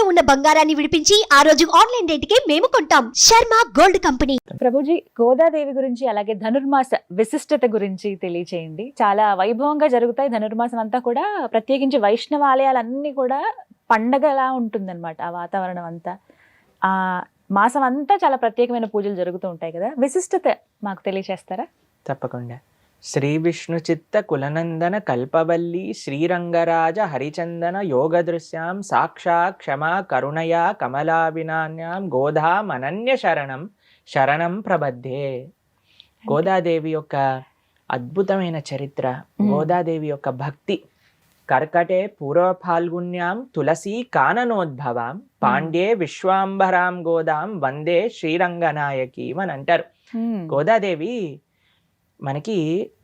తాకట్టులో ఉన్న బంగారాన్ని విడిపించి ఆ రోజు ఆన్లైన్ రేటుకే మేము కొంటాం. Sharma gold company. Prabhuji Godadevi గురించి అలాగే ధనుర్మాస విశిష్టత గురించి తెలియచేయండి. చాలా వైభవంగా జరుగుతాయి ధనుర్మాసం అంతా కూడా. ప్రత్యేకించి వైష్ణవ ఆలయాలన్నీ కూడా పండగలా ఉంటుందన్నమాట ఆ వాతావరణం అంతా. ఆ మాసం అంతా చాలా ప్రత్యేకమైన పూజలు జరుగుతూ ఉంటాయి కదా. విశిష్టత మాకు తెలియచేస్తారా? తప్పకుండా. శ్రీ విష్ణు చిత్త కులనందన కల్పవల్లి శ్రీరంగరాజ హరిచందన యోగదృశ్యాం సాక్షాత్ క్షమా కరుణయా కమలాభినాన్యాం గోధా మనన్య శరణం శరణం ప్రబద్ధే గోదాదేవి యొక్క అద్భుతమైన చరిత్ర. గోదాదేవి యొక్క భక్తి కర్కటే పూర్వ ఫాల్గున్యాం తులసీ కాననోద్భవాం పాండ్యే విశ్వాంబరాం గోదాం వందే శ్రీరంగనాయకీం అని అంటారు. గోదాదేవి మనకి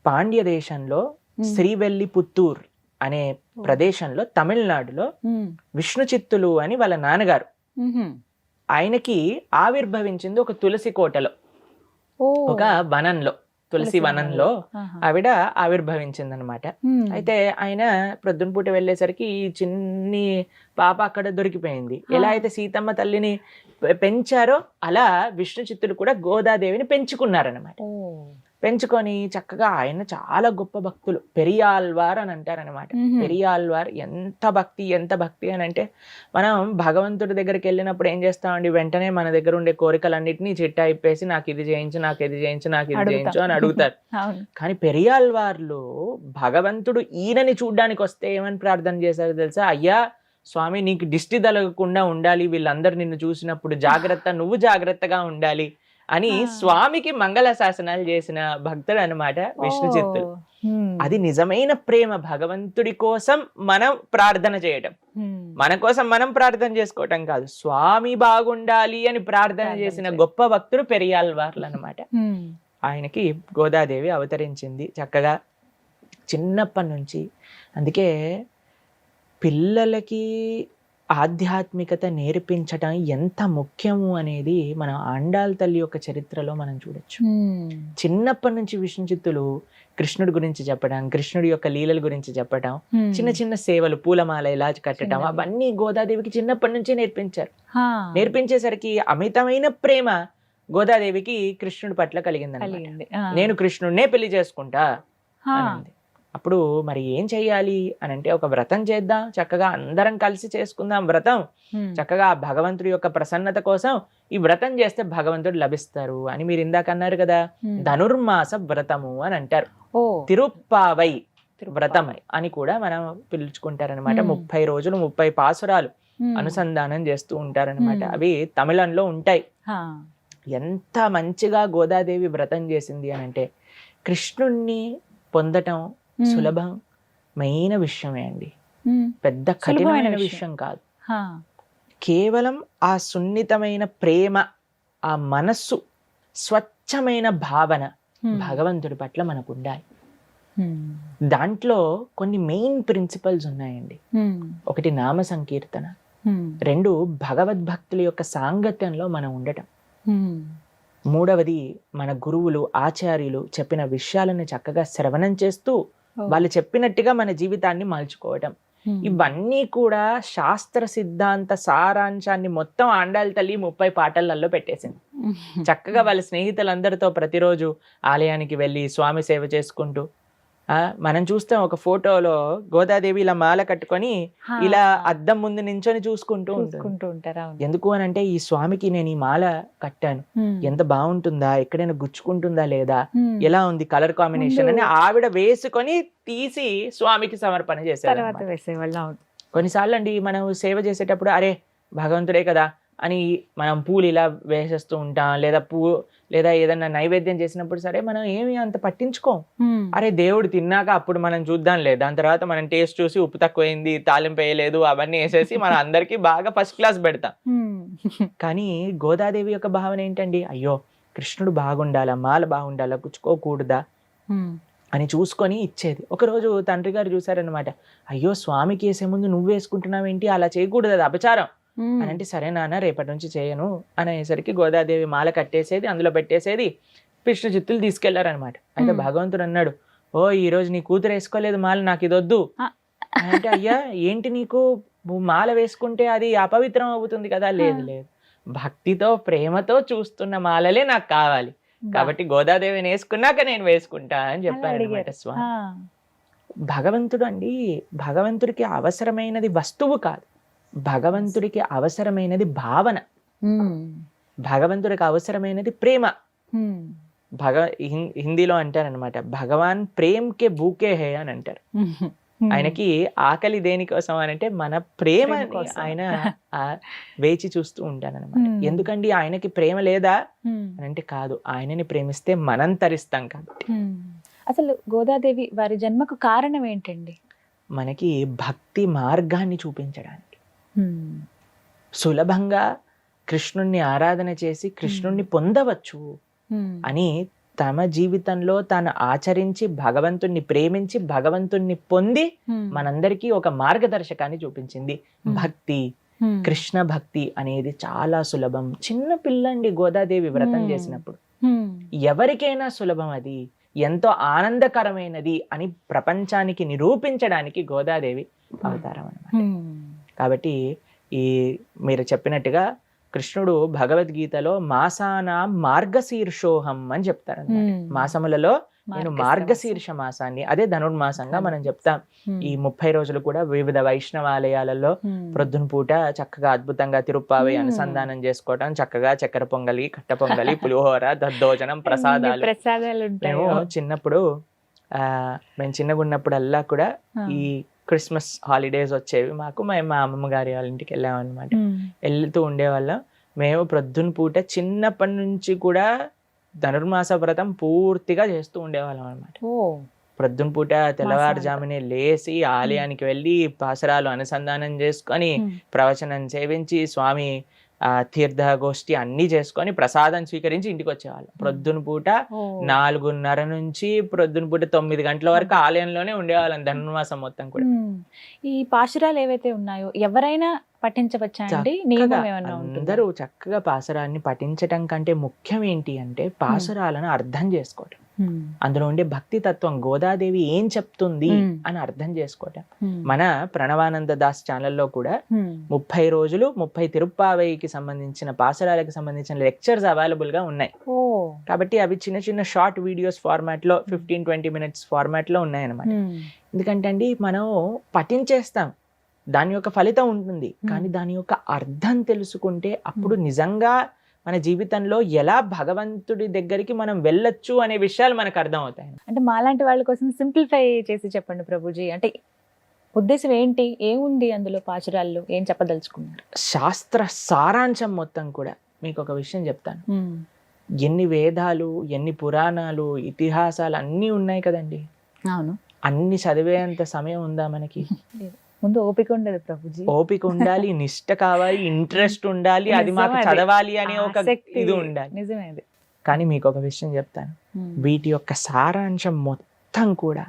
పాండ్య దేశంలో శ్రీవెల్లిపుత్తూర్ అనే ప్రదేశంలో తమిళనాడులో విష్ణు చిత్తులు అని వాళ్ళ నాన్నగారు. ఆయనకి ఆవిర్భవించింది ఒక తులసి కోటలో. ఒక వనంలో తులసి వనంలో ఆవిడ ఆవిర్భవించింది అనమాట అయితే ఆయన ప్రొద్దున పూట వెళ్ళేసరికి ఈ చిన్ని పాప అక్కడ దొరికిపోయింది. ఎలా అయితే సీతమ్మ తల్లిని పెంచారో అలా విష్ణు చిత్తులు కూడా గోదాదేవిని పెంచుకున్నారనమాట పెంచుకొని చక్కగా ఆయన చాలా గొప్ప భక్తులు. పెరియాల్వార్ అని అంటారనమాట పెరియాల్వార్ ఎంత భక్తి ఎంత భక్తి అని అంటే మనం భగవంతుడి దగ్గరికి వెళ్ళినప్పుడు ఏం చేస్తామండి? వెంటనే మన దగ్గర ఉండే కోరికలన్నిటినీ చిట్టా ఇప్పేసి నాకు ఇది చేయించు నాకు ఇది చేయించు నాకు ఇది. చేయించు అని అడుగుతారు. కానీ పెరియాల్వార్లు భగవంతుడు ఈయనని చూడ్డానికి వస్తే ఏమని ప్రార్థన చేశారు తెలుసా? అయ్యా స్వామి నీకు దిష్టి తలగకుండా ఉండాలి. వీళ్ళందరూ నిన్ను చూసినప్పుడు జాగ్రత్త నువ్వు జాగ్రత్తగా ఉండాలి. అని. స్వామికి మంగళ శాసనాలు చేసిన భక్తుడు అనమాట విష్ణు చిత్తులు. అది నిజమైన ప్రేమ భగవంతుడి కోసం మనం ప్రార్థన చేయటం. మన కోసం మనం ప్రార్థన చేసుకోవటం కాదు స్వామి బాగుండాలి అని ప్రార్థన చేసిన గొప్ప భక్తుడు పెరియాల్వార్లు అనమాట. ఆయనకి గోదాదేవి అవతరించింది చక్కగా చిన్నప్పటి నుంచి అందుకే పిల్లలకి ఆధ్యాత్మికత నేర్పించటం ఎంత ముఖ్యము అనేది మన ఆండాల్ తల్లి యొక్క చరిత్రలో మనం చూడొచ్చు. చిన్నప్పటి నుంచి విష్ణు చిత్తులు కృష్ణుడి గురించి చెప్పడం కృష్ణుడి యొక్క లీలల గురించి చెప్పడం. చిన్న చిన్న సేవలు పూలమాల ఇలా కట్టడం. అవన్నీ గోదాదేవికి చిన్నప్పటి నుంచే నేర్పించారు. నేర్పించేసరికి అమితమైన ప్రేమ గోదాదేవికి కృష్ణుడి పట్ల కలిగింది కలిగింది ఆ. నేను కృష్ణుడినే పెళ్ళి చేసుకుంటా హా. అప్పుడు మరి ఏం చెయ్యాలి అని అంటే ఒక వ్రతం చేద్దాం చక్కగా అందరం కలిసి చేసుకుందాం వ్రతం. చక్కగా భగవంతుడి యొక్క ప్రసన్నత కోసం ఈ వ్రతం చేస్తే భగవంతుడు లభిస్తారు అని మీరు ఇందాక అన్నారు కదా. ధనుర్మాస వ్రతము అని అంటారు తిరుప్పావై. వ్రతం అని కూడా మనం పిలుచుకుంటారనమాట. ముప్పై రోజులు ముప్పై పాసురాలు. అనుసంధానం చేస్తూ ఉంటారనమాట. అవి తమిళంలో ఉంటాయి. ఎంత మంచిగా గోదాదేవి వ్రతం చేసింది అని అంటే కృష్ణుణ్ణి పొందటం. సులభమైన విషయమే అండి. పెద్ద కఠినమైన విషయం. కాదు. కేవలం ఆ సున్నితమైన ప్రేమ ఆ మనస్సు స్వచ్ఛమైన భావన. భగవంతుడి పట్ల మనకు ఉండాలి. దాంట్లో కొన్ని మెయిన్ ప్రిన్సిపల్స్ ఉన్నాయండి. ఒకటి నామ సంకీర్తన. రెండు భగవద్భక్తుల యొక్క సాంగత్యంలో మనం ఉండటం. మూడవది మన గురువులు ఆచార్యులు చెప్పిన విషయాలను చక్కగా శ్రవణం చేస్తూ. వాళ్ళు చెప్పినట్టుగా మన జీవితాన్ని మలుచుకోవటం. ఇవన్నీ కూడా శాస్త్ర సిద్ధాంత సారాంశాన్ని మొత్తం ఆండాల తల్లి ముప్పై పాటలలో పెట్టేసింది. చక్కగా వాళ్ళ స్నేహితులందరితో ప్రతిరోజు ఆలయానికి వెళ్ళి స్వామి సేవ చేసుకుంటూ మనం చూస్తాం ఒక ఫోటోలో గోదాదేవి ఇలా మాల కట్టుకొని. ఇలా అద్దం ముందు నించొని చూసుకుంటూ చూసుకుంటూ ఉంటారా. ఎందుకు అని అంటే ఈ స్వామికి నేను ఈ మాల కట్టాను. ఎంత బాగుంటుందా ఎక్కడైనా గుచ్చుకుంటుందా లేదా. ఎలా ఉంది కలర్ కాంబినేషన్ అని ఆవిడ వేసుకొని తీసి స్వామికి సమర్పణ చేశారు కొన్నిసార్లు అండి మనం సేవ చేసేటప్పుడు అరే భగవంతుడే కదా అని మనం పూలు ఇలా వేసేస్తూ ఉంటాం. లేదా పూ లేదా ఏదన్నా నైవేద్యం చేసినప్పుడు సరే మనం ఏమి అంత పట్టించుకోం. అరే దేవుడు తిన్నాక అప్పుడు మనం చూద్దాంలే దాని తర్వాత మనం టేస్ట్ చూసి ఉప్పు తక్కువైంది తాలింపు వేయలేదు అవన్నీ వేసేసి మనం అందరికీ బాగా ఫస్ట్ క్లాస్ పెడతాం. కానీ గోదాదేవి యొక్క భావన ఏంటండి? అయ్యో కృష్ణుడు బాగుండాలా మాల బాగుండాలా గుచ్చుకోకూడదా. అని చూసుకొని ఇచ్చేది. ఒకరోజు తండ్రి గారు చూసారనమాట అయ్యో స్వామికి వేసే ముందు నువ్వు వేసుకుంటున్నావేంటి? అలా చేయకూడదు అది అపచారం. అని అంటే సరే నాన్న రేపటి నుంచి చేయను అనేసరికి గోదాదేవి మాల కట్టేసేది అందులో పెట్టేసేది కృష్ణ చిత్తులు తీసుకెళ్ళారనమాట అయితే. భగవంతుడు అన్నాడు ఓ ఈ రోజు నీ కూతురు వేసుకోలేదు మాల నాకు ఇది వద్దు. ఆ. అని అంటే అయ్యా ఏంటి నీకు? మాల వేసుకుంటే అది అపవిత్రం అవుతుంది కదా. లేదు. లేదు. భక్తితో ప్రేమతో చూస్తున్న మాలలే నాకు కావాలి. కాబట్టి గోదాదేవిని వేసుకున్నాక నేను వేసుకుంటా అని అనమాట అడిగారు. స్వామి. భగవంతుడు అండి భగవంతుడికి అవసరమైనది వస్తువు కాదు. భగవంతుడికి అవసరమైనది భావన. భగవంతుడికి అవసరమైనది ప్రేమ. భగ హిందీలో అంటారనమాట భగవాన్ ప్రేమ్ కే బూకే హే అని అంటారు. ఆయనకి ఆకలి దేనికోసం అని అంటే మన ప్రేమ. ఆయన వేచి చూస్తూ ఉంటానన్నమాట. ఎందుకండి ఆయనకి ప్రేమ లేదా? అని అంటే కాదు. ఆయనని ప్రేమిస్తే మనం తరిస్తాం కాబట్టి. అసలు గోదాదేవి వారి జన్మకు కారణం ఏంటండి? మనకి భక్తి మార్గాన్ని చూపించడానికి. సులభంగా కృష్ణుణ్ణి ఆరాధన చేసి కృష్ణుణ్ణి పొందవచ్చు అని తమ జీవితంలో తాను ఆచరించి భగవంతుణ్ణి ప్రేమించి భగవంతుణ్ణి పొంది మనందరికీ ఒక మార్గదర్శకాన్ని చూపించింది. భక్తి కృష్ణ భక్తి అనేది చాలా సులభం. చిన్న పిల్లండి గోదాదేవి వ్రతం. చేసినప్పుడు. ఎవరికైనా సులభం అది. ఎంతో ఆనందకరమైనది అని ప్రపంచానికి నిరూపించడానికి గోదాదేవి అవతారం అన్నమాట. ఉమ్, కాబట్టి ఈ మీరు చెప్పినట్టుగా కృష్ణుడు భగవద్గీతలో మాసానాం మార్గశీర్షోహం అని చెప్తారు. మాసములలో నేను మార్గశిర మార్గశీర్ష మాసాన్ని అదే ధనుర్మాసంగా మనం చెప్తాం. ఈ ముప్పై రోజులు కూడా వివిధ వైష్ణవాలయాలలో ప్రొద్దున పూట చక్కగా అద్భుతంగా తిరుప్పావి. అనుసంధానం చేసుకోవటం చక్కగా చక్కెర పొంగలి కట్ట పొంగలి పులిహోర దద్దోజనం ప్రసాదాలు. ప్రసాదాలు మేము చిన్నప్పుడు ఆ మేము చిన్నగా ఉన్నప్పుడల్లా కూడా. ఈ క్రిస్మస్ హాలిడేస్ వచ్చేవి. మాకు మేము మా అమ్మమ్మ గారి వాళ్ళ ఇంటికి వెళ్ళామన్నమాట. వెళ్తూ ఉండేవాళ్ళం. మేము ప్రొద్దున పూట చిన్నప్పటి నుంచి కూడా ధనుర్మాస వ్రతం పూర్తిగా చేస్తూ ఉండేవాళ్ళం అనమాట ప్రొద్దున పూట తెల్లవారుజామునే లేచి ఆలయానికి వెళ్ళి పాసరాలు అనుసంధానం చేసుకొని ప్రవచనం సేవించి స్వామి ఆ తీర్థ గోష్ఠి అన్ని చేసుకొని ప్రసాదం స్వీకరించి ఇంటికి వచ్చేవాళ్ళం ప్రొద్దున పూట నాలుగున్నర నుంచి ప్రొద్దున పూట తొమ్మిది గంటల వరకు ఆలయంలోనే ఉండేవాళ్ళం ధనుర్మాసం మొత్తం కూడా. ఈ పాశురాలు ఏవైతే ఉన్నాయో ఎవరైనా పఠించవచ్చా అండి? అందరూ చక్కగా పాసరాన్ని పఠించటం కంటే ముఖ్యం ఏంటి అంటే పాసురాలను అర్థం చేసుకోవటం. అందులో ఉండే భక్తి తత్వం గోదాదేవి ఏం చెప్తుంది మ్మ్. అని అర్థం చేసుకోవటం. ఉమ్, మన ప్రణవానంద దాస్ ఛానల్లో కూడా ముప్పై రోజులు ముప్పై తిరుప్పావైకి సంబంధించిన పాసరాలకు సంబంధించిన లెక్చర్స్ అవైలబుల్గా ఉన్నాయి కాబట్టి అవి చిన్న చిన్న షార్ట్ వీడియోస్ ఫార్మాట్లో ఫిఫ్టీన్ ట్వంటీ మినిట్స్ ఫార్మాట్లో ఉన్నాయన్నమాట ఎందుకంటే అండి మనం పఠించేస్తాం. దాని యొక్క ఫలితం ఉంటుంది. కానీ దాని యొక్క అర్థం తెలుసుకుంటే అప్పుడు నిజంగా మన జీవితంలో ఎలా భగవంతుడి దగ్గరికి మనం వెళ్ళొచ్చు అనే విషయాలు మనకు అర్థం అవుతాయి అంటే మాలాంటి వాళ్ళ కోసం సింప్లిఫై చేసి చెప్పండి ప్రభుజీ. అంటే ఉద్దేశం ఏంటి? ఏముంది అందులో పాచురాల్లో ఏం చెప్పదలుచుకున్నారు? శాస్త్ర సారాంశం మొత్తం కూడా మీకు ఒక విషయం చెప్తాను. ఎన్ని వేదాలు ఎన్ని పురాణాలు ఇతిహాసాలు అన్నీ ఉన్నాయి కదండి. అవును. అన్ని చదివేంత సమయం ఉందా మనకి? ముందు ఓపిక ఉండదు ప్రభుజీ. ఓపిక ఉండాలి నిష్ట కావాలి ఇంట్రెస్ట్ ఉండాలి అది మాకు. చదవాలి అనే ఒక ఇది ఉండాలి. నిజమే అది. కానీ మీకు ఒక విషయం చెప్తాను. వీటి యొక్క సారాంశం మొత్తం కూడా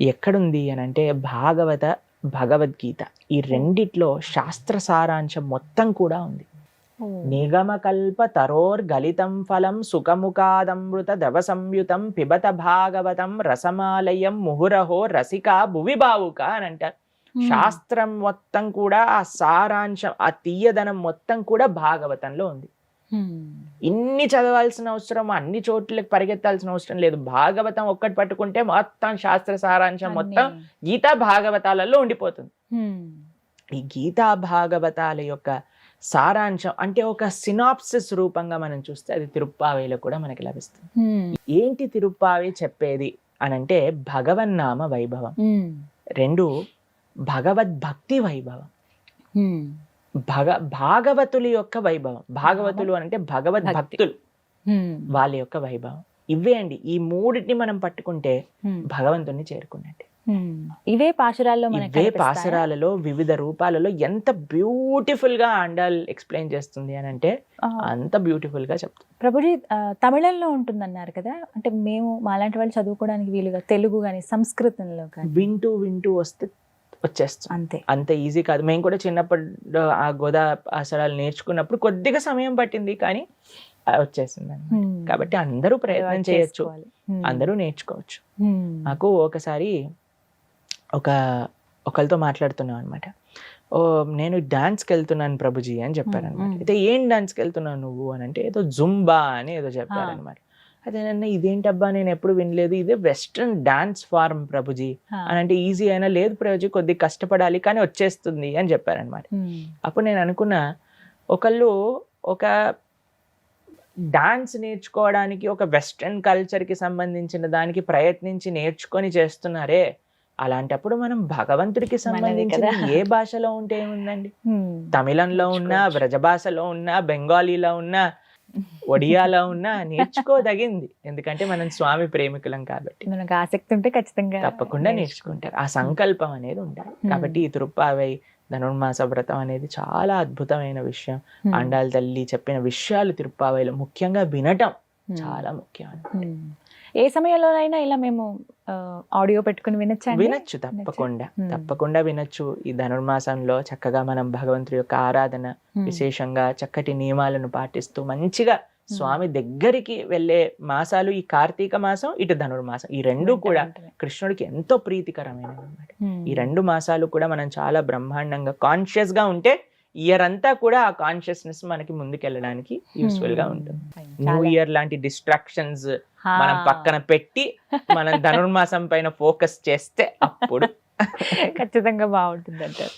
ఎక్కడుంది అని అంటే భాగవత భగవద్గీత. ఈ రెండిట్లో శాస్త్ర సారాంశం మొత్తం కూడా ఉంది. నిగమకల్ప తరోర్గలితం ఫలం సుఖముఖాదమృత దవ సంయుతం పిబత భాగవతం రసమాలయం ముహురహో రసిక భువి బావుక అని అంటారు. శాస్త్రం మొత్తం కూడా ఆ సారాంశం ఆ తీయదనం మొత్తం కూడా భాగవతంలో ఉంది. ఇన్ని చదవాల్సిన అవసరం అన్ని చోట్లకి పరిగెత్తాల్సిన అవసరం లేదు. భాగవతం ఒక్కటి పట్టుకుంటే మొత్తం శాస్త్ర సారాంశం మొత్తం. గీతా భాగవతాలలో ఉండిపోతుంది. ఈ గీతా భాగవతాల యొక్క సారాంశం అంటే ఒక సినాప్సిస్ రూపంగా మనం చూస్తే అది తిరుప్పావేలో కూడా మనకి లభిస్తుంది. ఏంటి తిరుప్పావే చెప్పేది అని అంటే భగవన్నామ వైభవం. రెండు భగవద్భక్తి వైభవం. భగ భాగవతుల యొక్క వైభవం. భాగవతులు అంటే భగవద్ భక్తి. భక్తులు. ఉమ్, వాళ్ళ యొక్క వైభవం. ఇవే అండి. ఈ మూడింటిని మనం పట్టుకుంటే భగవంతుని చేరుకున్నట్టే. ఇవే పాశురాల్లో మనకి ఇవే? పాసరాలలో వివిధ రూపాలలో ఎంత బ్యూటిఫుల్గా ఆండాల్ ఎక్స్ప్లెయిన్ చేస్తుంది అని అంటే అంత బ్యూటిఫుల్గా చెప్తుంది. ప్రభుజీ తమిళంలో ఉంటుందన్నారు కదా? అంటే మేము మాలాంటి వాళ్ళు చదువుకోవడానికి వీలుగా తెలుగు కానీ సంస్కృతంలో కానీ వింటూ వింటూ వస్తే వచ్చేస్తుంది అంతే అంత ఈజీ కాదు మేము కూడా చిన్నప్పుడు ఆ గోదా ఆసరాలు నేర్చుకున్నప్పుడు కొద్దిగా సమయం పట్టింది కానీ ఆ, వచ్చేసింది అన్నమాట. ఉమ్. కాబట్టి అందరూ ప్రయత్నం చేయొచ్చు. అందరూ నేర్చుకోవచ్చు. నాకు ఒకసారి ఒక ఒకరితో మాట్లాడుతున్నాం అనమాట ఓ నేను డాన్స్కి వెళ్తున్నాను ప్రభుజీ అని చెప్పారనమాట. అయితే ఏం డాన్స్కి వెళ్తున్నావు నువ్వు అని అంటే ఏదో జుంబా అని ఏదో చెప్పారనమాట అదే నన్ను ఇదేంటబ్బా నేను ఎప్పుడు వినలేదు ఇదే వెస్ట్రన్ డాన్స్ ఫార్మ్ ప్రభుజీ. అని అంటే ఈజీ అయినా లేదు ప్రభుజీ కొద్దిగా కష్టపడాలి కానీ వచ్చేస్తుంది అని చెప్పారనమాట. అప్పుడు నేను అనుకున్నా ఒకళ్ళు ఒక డాన్స్ నేర్చుకోవడానికి ఒక వెస్ట్రన్ కల్చర్కి సంబంధించిన దానికి ప్రయత్నించి నేర్చుకొని చేస్తున్నారే అలాంటప్పుడు మనం భగవంతుడికి సంబంధించిన. ఏ భాషలో ఉంటే ఏముందండి. తమిళంలో ఉన్నా. వ్రజ భాషలో ఉన్నా బెంగాలీలో ఉన్నా ఒడియాలో ఉన్నా నేర్చుకోదగింది. ఎందుకంటే మనం స్వామి ప్రేమికులం కాబట్టి. మనకు ఆసక్తి ఉంటే ఖచ్చితంగా తప్పకుండా నేర్చుకుంటారు ఆ సంకల్పం అనేది ఉండాలి. కాబట్టి ఈ తిరుప్పావై ధనుర్మాస వ్రతం అనేది చాలా అద్భుతమైన విషయం. ఆండాళ్ళ తల్లి చెప్పిన విషయాలు తిరుప్పావైలో ముఖ్యంగా వినటం. చాలా ముఖ్యం. ఏ సమయంలోనైనా ఇలా మేము ఆడియో పెట్టుకుని వినొచ్చండి వినొచ్చు తప్పకుండా. తప్పకుండా వినొచ్చు ఈ ధనుర్మాసంలో చక్కగా మనం భగవంతుడి యొక్క ఆరాధన. విశేషంగా చక్కటి నియమాలను పాటిస్తూ మంచిగా స్వామి దగ్గరికి వెళ్ళే మాసాలు ఈ కార్తీక మాసం ఇటు ధనుర్మాసం ఈ రెండు కూడా. కృష్ణుడికి ఎంతో ప్రీతికరమైనవి అన్నమాట ఉమ్. ఈ రెండు మాసాలు కూడా మనం చాలా బ్రహ్మాండంగా కాన్షియస్గా ఉంటే ఇయర్ అంతా కూడా ఆ కాన్షియస్నెస్ మనకి ముందుకెళ్ళడానికి యూస్ఫుల్గా ఉమ్. ఉంటుంది. న్యూ ఇయర్ లాంటి డిస్ట్రాక్షన్స్. మనం పక్కన పెట్టి మనం ధనుర్మాసం పైన ఫోకస్ చేస్తే అప్పుడు ఖచ్చితంగా బాగుంటుంది అంటారు